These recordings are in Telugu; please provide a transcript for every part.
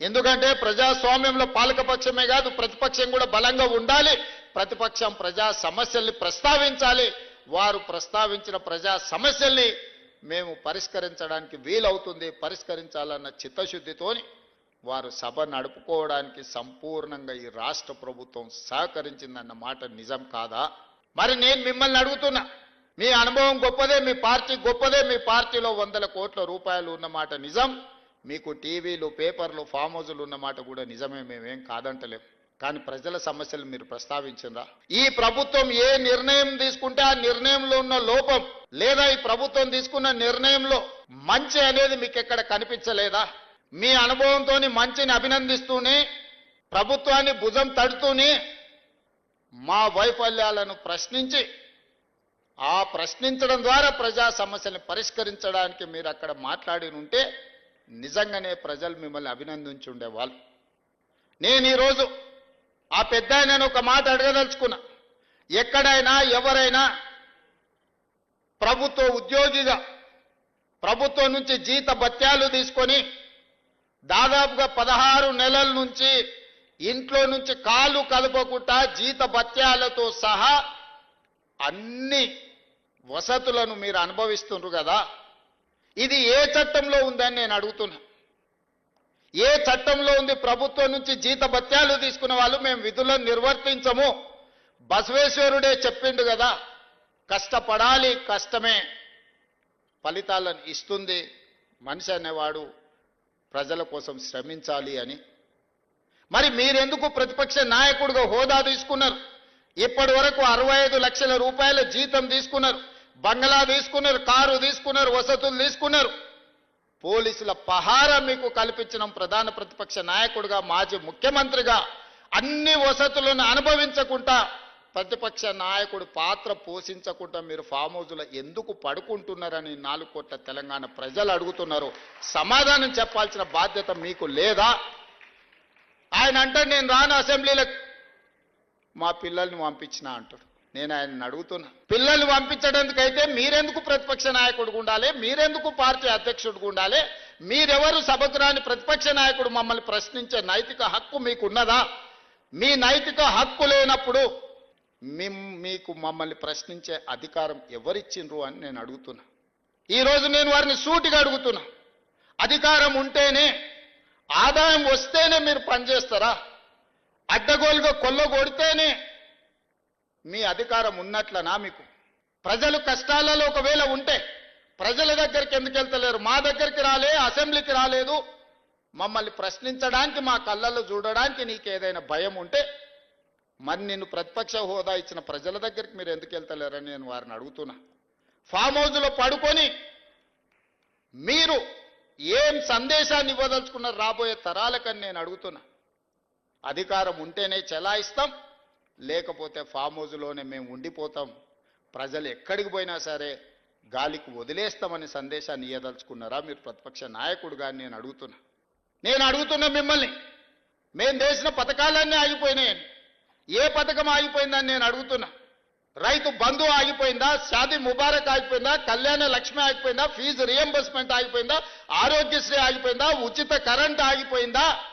ఎందుకంటే ప్రజాస్వామ్యంలో పాలకపక్షమే కాదు ప్రతిపక్షం కూడా బలంగా ఉండాలి. ప్రతిపక్షం ప్రజా సమస్యల్ని ప్రస్తావించాలి. వారు ప్రస్తావించిన ప్రజా సమస్యల్ని మేము పరిష్కరించడానికి వీలవుతుంది. పరిష్కరించాలన్న చిత్తశుద్ధితోని వారు సభ నడుపుకోవడానికి సంపూర్ణంగా ఈ రాష్ట్ర ప్రభుత్వం సహకరించిందన్న మాట నిజం కాదా? మరి నేను మిమ్మల్ని అడుగుతున్నా మీ అనుభవం గొప్పదే మీ పార్టీ గొప్పదే మీ పార్టీలో వందల కోట్ల రూపాయలు ఉన్నమాట నిజం. మీకు టీవీలు పేపర్లు ఫామ్ హౌజులు ఉన్నమాట కూడా నిజమే మేమేం కాదంటలేం. కానీ ప్రజల సమస్యలు మీరు ప్రస్తావించిందా ఈ ప్రభుత్వం ఏ నిర్ణయం తీసుకుంటే ఆ నిర్ణయంలో ఉన్న లోపం లేదా ఈ ప్రభుత్వం తీసుకున్న నిర్ణయంలో మంచి అనేది మీకు ఎక్కడ కనిపించలేదా? మీ అనుభవంతో మంచిని అభినందిస్తూనే ప్రభుత్వాన్ని భుజం తడుతూనే మా వైఫల్యాలను ప్రశ్నించి ఆ ప్రశ్నించడం ద్వారా ప్రజా సమస్యలను పరిష్కరించడానికి మీరు అక్కడ మాట్లాడి ఉంటే నిజంగానే ప్రజలు మిమ్మల్ని అభినందించి ఉండేవాళ్ళు. నేను ఈరోజు ఆ పెద్ద ఆయనను ఒక మాట అడగదలుచుకున్నా. ఎక్కడైనా ఎవరైనా ప్రభుత్వ ఉద్యోగిగా ప్రభుత్వం నుంచి జీత భత్యాలు తీసుకొని దాదాపుగా పదహారు నెలల నుంచి ఇంట్లో నుంచి కాలు కదపకుండా జీత భత్యాలతో సహా అన్ని వసతులను మీరు అనుభవిస్తున్నారు కదా. ఇది ఏ చట్టంలో ఉందని నేను అడుగుతున్నా. ఏ చట్టంలో ఉంది? ప్రభుత్వం నుంచి జీతభత్యాలు తీసుకున్న వాళ్ళు మేము విధులను నిర్వర్తించము. బసవేశ్వరుడే చెప్పిండు కదా కష్టపడాలి కష్టమే. ఫలితాలను ఇస్తుంది మనిషి అనేవాడు ప్రజల కోసం శ్రమించాలి అని. మరి మీరెందుకు ప్రతిపక్ష నాయకుడిగా హోదా తీసుకున్నారు? ఇప్పటి వరకు అరవై ఐదు లక్షల రూపాయల జీతం తీసుకున్నారు. బంగ్లా తీసుకున్నారు కారు తీసుకున్నారు వసతులు తీసుకున్నారు. పోలీసుల పహారా మీకు కల్పించిన ప్రధాన ప్రతిపక్ష నాయకుడిగా మాజీ ముఖ్యమంత్రిగా అన్ని వసతులను అనుభవించకుండా ప్రతిపక్ష నాయకుడు పాత్ర పోషించకుండా మీరు ఫామ్ హౌజ్లో ఎందుకు పడుకుంటున్నారని నాలుగు కోట్ల తెలంగాణ ప్రజలు అడుగుతున్నారు. సమాధానం చెప్పాల్సిన బాధ్యత మీకు లేదా? ఆయన అంటే నేను రాను అసెంబ్లీలకు. మా పిల్లల్ని పంపించిన అంటాడు. నేను ఆయనను అడుగుతున్నా. పిల్లల్ని పంపించడానికైతే మీరెందుకు ప్రతిపక్ష నాయకుడు ఉండాలి? మీరెందుకు పార్టీ అధ్యక్షుడిగా ఉండాలి? మీరెవరు సభకు రాని ప్రతిపక్ష నాయకుడు మమ్మల్ని ప్రశ్నించే నైతిక హక్కు మీకున్నదా? మీ నైతిక హక్కు లేనప్పుడు మీకు మమ్మల్ని ప్రశ్నించే అధికారం ఎవరిచ్చిండ్రు అని నేను అడుగుతున్నా. ఈరోజు నేను వారిని సూటిగా అడుగుతున్నా. అధికారం ఉంటేనే ఆదాయం వస్తేనే మీరు పనిచేస్తారా? అడ్డగోలుగా కొల్ల కొడితేనే మీ అధికారం ఉన్నట్లనా మీకు? ప్రజలు కష్టాలలో ఒకవేళ ఉంటే ప్రజల దగ్గరికి ఎందుకు వెళ్తలేరు? మా దగ్గరికి రాలే అసెంబ్లీకి రాలేదు. మమ్మల్ని ప్రశ్నించడానికి మా కళ్ళల్లో చూడడానికి నీకు ఏదైనా భయం ఉంటే మరి నిన్ను ప్రతిపక్ష హోదా ఇచ్చిన ప్రజల దగ్గరికి మీరు ఎందుకు వెళ్తలేరని నేను వారిని అడుగుతున్నా. ఫామ్ హౌస్లో పడుకొని మీరు ఏం సందేశాన్ని ఇవ్వదలుచుకున్నారు రాబోయే తరాలకని నేను అడుగుతున్నా. అధికారం ఉంటేనే చెలాయిస్తాం లేకపోతే ఫామ్ హౌస్లోనే మేము ఉండిపోతాం. ప్రజలు ఎక్కడికి పోయినా సరే గాలికి వదిలేస్తామని సందేశాన్ని ఇవ్వదలుచుకున్నారా మీరు ప్రతిపక్ష నాయకుడుగా నేను అడుగుతున్నా. నేను అడుగుతున్నా మిమ్మల్ని. మేము చేసిన పథకాలన్నీ ఆగిపోయినాయని ఏ పథకం ఆగిపోయిందని నేను అడుగుతున్నా. రైతు బంధు ఆగిపోయిందా? షాదీ ముబారక్ ఆగిపోయిందా? కళ్యాణ లక్ష్మి ఆగిపోయిందా? ఫీజు రియంబర్స్మెంట్ ఆగిపోయిందా? ఆరోగ్యశ్రీ ఆగిపోయిందా? ఉచిత కరెంట్ ఆగిపోయిందా?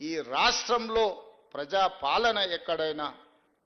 ఈ రాష్ట్రంలో ప్రజా పాలన ఎక్కడైనా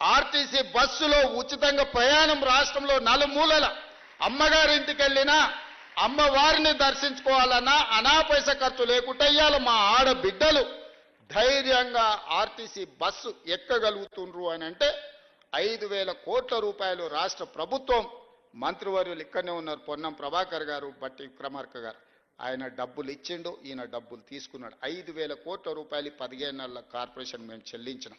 ఆర్టీసీ బస్సులో ఉచితంగా ప్రయాణం రాష్ట్రంలో నలుమూలల అమ్మగారింటికి వెళ్ళినా అమ్మవారిని దర్శించుకోవాలన్నా అనా పైస ఖర్చు లేకుండా ఇవాళ మా ఆడబిడ్డలు. ధైర్యంగా ఆర్టీసీ బస్సు ఎక్కగలుగుతుండ్రు అని అంటే ఐదు వేల కోట్ల రూపాయలు రాష్ట్ర ప్రభుత్వం మంత్రివర్యులు ఇక్కడనే ఉన్నారు పొన్నం ప్రభాకర్ గారు బట్టి విక్రమార్క గారు. ఆయన డబ్బులు ఇచ్చిండు ఈయన డబ్బులు తీసుకున్నాడు. ఐదు వేల కోట్ల రూపాయలు పదిహేను నెలల కార్పొరేషన్ మేము చెల్లించినాం.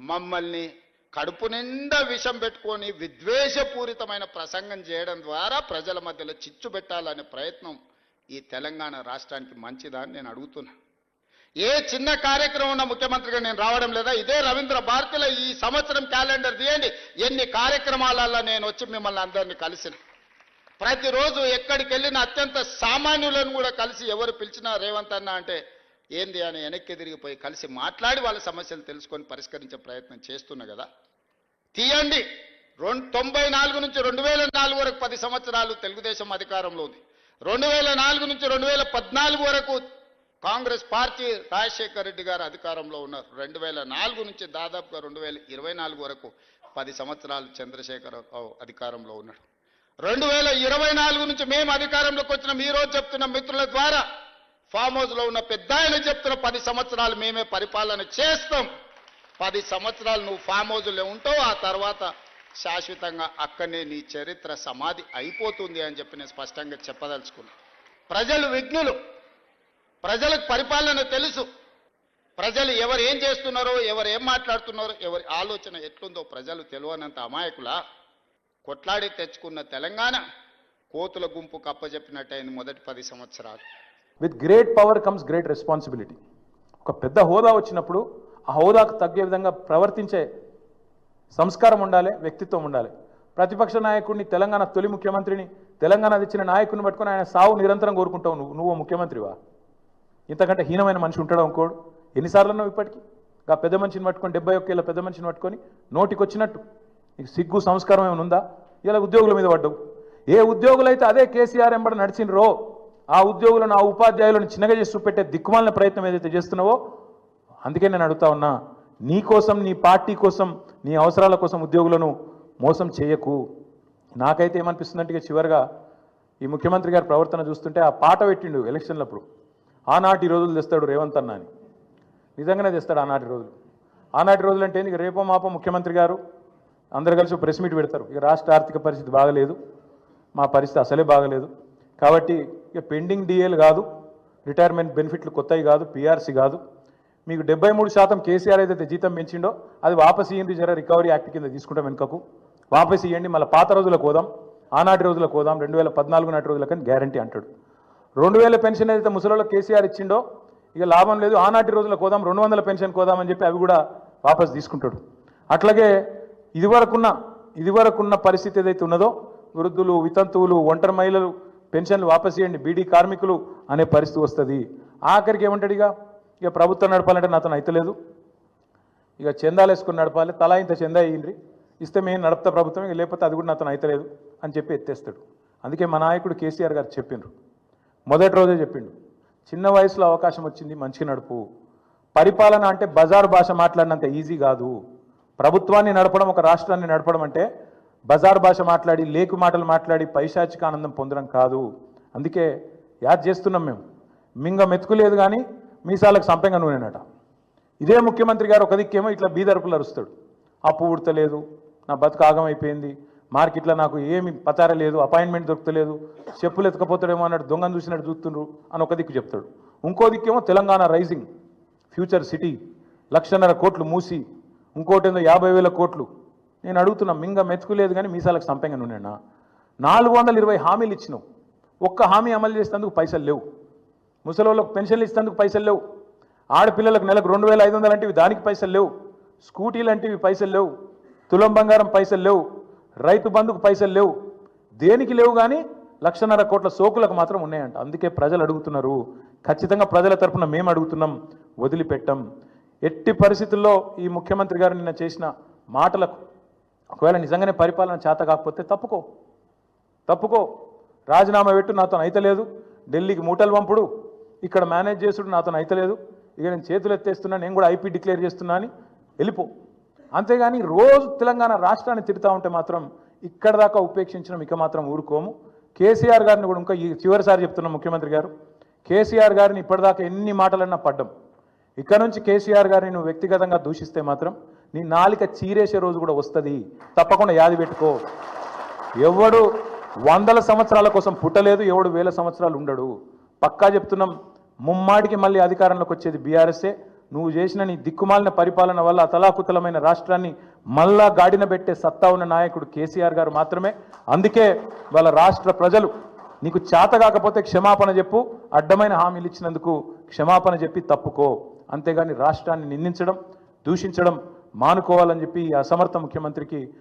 మమ్మల్ని కడుపు నిండా విషం పెట్టుకొని విద్వేషపూరితమైన ప్రసంగం చేయడం ద్వారా ప్రజల మధ్యలో చిచ్చు పెట్టాలనే ప్రయత్నం ఈ తెలంగాణ రాష్ట్రానికి మంచిదా అని నేను అడుగుతున్నా. ఏ చిన్న కార్యక్రమం ఉన్న ముఖ్యమంత్రిగా నేను రావడం లేదా? ఇదే రవీంద్ర భారతిలో ఈ సంవత్సరం క్యాలెండర్ తీయండి. ఎన్ని కార్యక్రమాలలో నేను వచ్చి మిమ్మల్ని అందరినీ కలిసిన? ప్రతిరోజు ఎక్కడికి వెళ్ళిన అత్యంత సామాన్యులను కూడా కలిసి ఎవరు పిలిచినా రేవంత్ అన్న అంటే ఏంది అని వెనక్కి తిరిగిపోయి కలిసి మాట్లాడి వాళ్ళ సమస్యలు తెలుసుకొని పరిష్కరించే ప్రయత్నం చేస్తున్నా కదా. తీయండి. రెండు తొంభై నాలుగు నుంచి రెండు వేల నాలుగు వరకు పది సంవత్సరాలు తెలుగుదేశం అధికారంలో ఉంది. రెండు వేల నాలుగు నుంచి రెండు వేల పద్నాలుగు వరకు కాంగ్రెస్ పార్టీ రాజశేఖర్ రెడ్డి గారు అధికారంలో ఉన్నారు. రెండు వేల నాలుగు నుంచి దాదాపుగా రెండు వేల ఇరవై నాలుగు వరకు పది సంవత్సరాలు చంద్రశేఖర్ అధికారంలో ఉన్నాడు. రెండు వేల ఇరవై నాలుగు నుంచి మేము అధికారంలోకి వచ్చిన. ఈ రోజు చెప్తున్న మిత్రుల ద్వారా ఫామ్ హౌస్లో ఉన్న పెద్ద ఆయన చెప్తున్న పది సంవత్సరాలు మేమే పరిపాలన చేస్తాం. పది సంవత్సరాలు నువ్వు ఫామ్ హౌస్లో ఉంటావు ఆ తర్వాత శాశ్వతంగా అక్కడనే నీ చరిత్ర సమాధి అయిపోతుంది అని చెప్పి నేను స్పష్టంగా చెప్పదలుచుకున్నా. ప్రజలు విఘ్నులు. ప్రజలకు పరిపాలన తెలుసు. ప్రజలు ఎవరు ఏం చేస్తున్నారో ఎవరు ఏం మాట్లాడుతున్నారో ఎవరి ఆలోచన ఎట్లుందో ప్రజలు తెలియనంత అమాయకులా? కొట్లాడి తెచ్చుకున్న తెలంగాణ కోతుల గుంపు కప్పజెప్పినట్టయింది మొదటి పది సంవత్సరాలు. With great power comes great responsibility ఒక పెద్ద హోదా వచ్చినప్పుడు ఆ హోదాకు తగ్గే విధంగా ప్రవర్తించే సంస్కారం ఉండాలి వ్యక్తిత్వం ఉండాలి. ప్రతిపక్ష నాయకుడిని తెలంగాణ తొలి ముఖ్యమంత్రిని తెలంగాణ తెచ్చిన నాయకుడిని పట్టుకొని ఆయన సావు నిరంతరం కోరుకుంటావు నువ్వు నువ్వు ముఖ్యమంత్రివా? ఇంతకంటే హీనమైన మనిషి ఉంటాడు ఇంకోడు ఎన్నిసార్లు ఉన్నావు ఇప్పటికీ? ఆ పెద్ద మనిషిని పట్టుకొని డెబ్బై ఒక్కేళ్ళ పెద్ద మనిషిని పట్టుకొని నోటికి వచ్చినట్టు నీకు సిగ్గు సంస్కారం ఏమైనా ఉందా? ఇలా ఉద్యోగుల మీద పడ్డావు. ఏ ఉద్యోగులైతే అదే కేసీఆర్ ఎంబడి నడిచినరో ఆ ఉద్యోగులను ఆ ఉపాధ్యాయులను చిన్నగా చేసి చూపెట్టే దిక్కుమాలిన ప్రయత్నం ఏదైతే చేస్తున్నావో అందుకే నేను అడుగుతా ఉన్నా నీ కోసం నీ పార్టీ కోసం నీ అవసరాల కోసం ఉద్యోగులను మోసం చేయకు. నాకైతే ఏమనిపిస్తుందంటే చివరిగా ఈ ముఖ్యమంత్రి గారి ప్రవర్తన చూస్తుంటే ఆ పాట పెట్టిండు ఎలక్షన్లప్పుడు. ఆనాటి రోజులు తెస్తాడు రేవంత్ అన్న అని. నిజంగానే తెస్తాడు ఆనాటి రోజులు. ఆనాటి రోజులు అంటే ఇక రేపో మాపో ముఖ్యమంత్రి గారు అందరు కలిసి ప్రెస్ మీట్ పెడతారు. ఇక రాష్ట్ర ఆర్థిక పరిస్థితి బాగలేదు. మా పరిస్థితి అసలే బాగలేదు. కాబట్టి ఇక పెండింగ్ డిఏలు కాదు రిటైర్మెంట్ బెనిఫిట్లు కొత్తవి కాదు పిఆర్సీ కాదు. మీకు డెబ్బై మూడు శాతం కేసీఆర్ ఏదైతే జీతం పెంచిండో అది వాపస్ ఇయ్యండి జర రికవరీ యాక్ట్ కింద తీసుకుంటాం వెనుకకు. వాపస్ ఇవ్వండి మళ్ళీ పాత రోజులకు పోదాం ఆనాటి రోజులకు పోదాం రెండు వేల పద్నాలుగు నాటి రోజులకని గ్యారంటీ అంటాడు. రెండు వేల పెన్షన్ ఏదైతే ముసలిలో కేసీఆర్ ఇచ్చిండో ఇక లాభం లేదు ఆనాటి రోజులకు పోదాం రెండు వందల పెన్షన్ కోదామని చెప్పి అవి కూడా వాపస్ తీసుకుంటాడు. అట్లాగే ఇదివరకున్న ఇదివరకున్న పరిస్థితి ఏదైతే ఉన్నదో వృద్ధులు వితంతువులు ఒంటరి మహిళలు పెన్షన్లు వాపస్ చేయండి బీడీ కార్మికులు అనే పరిస్థితి వస్తుంది. ఆఖరికి ఏమంటాడు ఇక ఇక ప్రభుత్వం నడపాలంటే నాతో అయితలేదు ఇక చందాలు వేసుకుని నడపాలి తలా ఇంత చందా అయ్యింది ఇస్తే మేము నడుపుతా ప్రభుత్వం ఇక లేకపోతే అది కూడా నాతో అయితలేదు అని చెప్పి ఎత్తేస్తాడు. అందుకే మా నాయకుడు కేసీఆర్ గారు చెప్పిండ్రు. మొదటి రోజే చెప్పిండు. చిన్న వయసులో అవకాశం వచ్చింది మంచి నడుపు. పరిపాలన అంటే బజార్ భాష మాట్లాడినంత ఈజీ కాదు. ప్రభుత్వాన్ని నడపడం ఒక రాష్ట్రాన్ని నడపడం అంటే బజార్ భాష మాట్లాడి లేకు మాటలు మాట్లాడి పైశాచిక ఆనందం పొందడం కాదు. అందుకే యాద్ చేస్తున్నాం మేము. మింగ మెతుకులేదు కానీ మీసాలకు సంపెంగ నూనెనట. ఇదే ముఖ్యమంత్రి గారు ఒక దిక్కేమో ఇట్లా బీదరుపులు అరుస్తాడు. అప్పు ఉడతలేదు నా బతుకు ఆగమైపోయింది మార్కెట్లో నాకు ఏమి పతార లేదు అపాయింట్మెంట్ దొరకలేదు చెప్పులు ఎత్తుకపోతాడేమో అన్నట్టు దొంగను చూసినట్టు చూస్తుండ్రు అని ఒక దిక్కు చెప్తాడు. ఇంకో దిక్కేమో తెలంగాణ రైజింగ్ ఫ్యూచర్ సిటీ లక్షన్నర కోట్లు మూసి ఇంకోటేందో యాభై వేల కోట్లు నేను అడుగుతున్నా మింగ మెతుకులేదు కానీ మీసాలకు సంపెంగ నూనెనా నాలుగు వందల ఇరవై హామీలు ఇచ్చినావు. ఒక్క హామీ అమలు చేసేందుకు పైసలు లేవు. ముసలోళ్ళకు పెన్షన్లు ఇస్తేందుకు పైసలు లేవు. ఆడపిల్లలకు నెలకు రెండు వేల ఐదు వందలు అంటివి దానికి పైసలు లేవు. స్కూటీలు లాంటివి పైసలు లేవు. తులం బంగారం పైసలు లేవు. రైతు బంధుకు పైసలు లేవు. దేనికి లేవు కానీ లక్షన్నర కోట్ల సోకులకు మాత్రం ఉన్నాయంట. అందుకే ప్రజలు అడుగుతున్నారు. ఖచ్చితంగా ప్రజల తరఫున మేము అడుగుతున్నాం. వదిలిపెట్టం. ఎట్టి పరిస్థితుల్లో ఈ ముఖ్యమంత్రి గారు నిన్న చేసిన మాటలకు ఒకవేళ నిజంగానే పరిపాలన చేత కాకపోతే తప్పుకో. తప్పుకో. రాజీనామా పెట్టు నాతో అయితలేదు ఢిల్లీకి మూటలు పంపుడు. ఇక్కడ మేనేజ్ చేసుడు నాతో అయితలేదు ఇక నేను చేతులు ఎత్తేస్తున్నా నేను కూడా ఐపీ డిక్లేర్ చేస్తున్నా అని వెళ్ళిపో. అంతేగాని రోజు తెలంగాణ రాష్ట్రాన్ని తిడతా ఉంటే మాత్రం ఇక్కడ దాకా ఉపేక్షించడం ఇక మాత్రం ఊరుకోము. కేసీఆర్ గారిని కూడా ఇంకా ఈ చివరిసారి చెప్తున్నాం ముఖ్యమంత్రి గారు కేసీఆర్ గారిని ఇప్పటిదాకా ఎన్ని మాటలన్నా పడ్డం. ఇక్కడ నుంచి కేసీఆర్ గారిని నువ్వు వ్యక్తిగతంగా దూషిస్తే మాత్రం నీ నాలిక చీరేసే రోజు కూడా వస్తుంది. తప్పకుండా యాది పెట్టుకో. ఎవడు వందల సంవత్సరాల కోసం పుట్టలేదు ఎవడు వేల సంవత్సరాలు ఉండడు. పక్కా చెప్తున్నాం ముమ్మాటికి మళ్ళీ అధికారంలోకి వచ్చేది బీఆర్ఎస్ఏ. నువ్వు చేసిన నీ దిక్కుమాలిన పరిపాలన వల్ల అతలాకుతలమైన రాష్ట్రాన్ని మళ్ళా గాడిన పెట్టే సత్తా ఉన్న నాయకుడు కేసీఆర్ గారు మాత్రమే. అందుకే వాళ్ళ రాష్ట్ర ప్రజలు నీకు చేత కాకపోతే క్షమాపణ చెప్పు అడ్డమైన హామీలు ఇచ్చినందుకు క్షమాపణ చెప్పి తప్పుకో. అంతేగాని రాష్ట్రాన్ని నిందించడం దూషించడం మానుకోవాలని చెప్పి ఈ అసమర్థ ముఖ్యమంత్రికి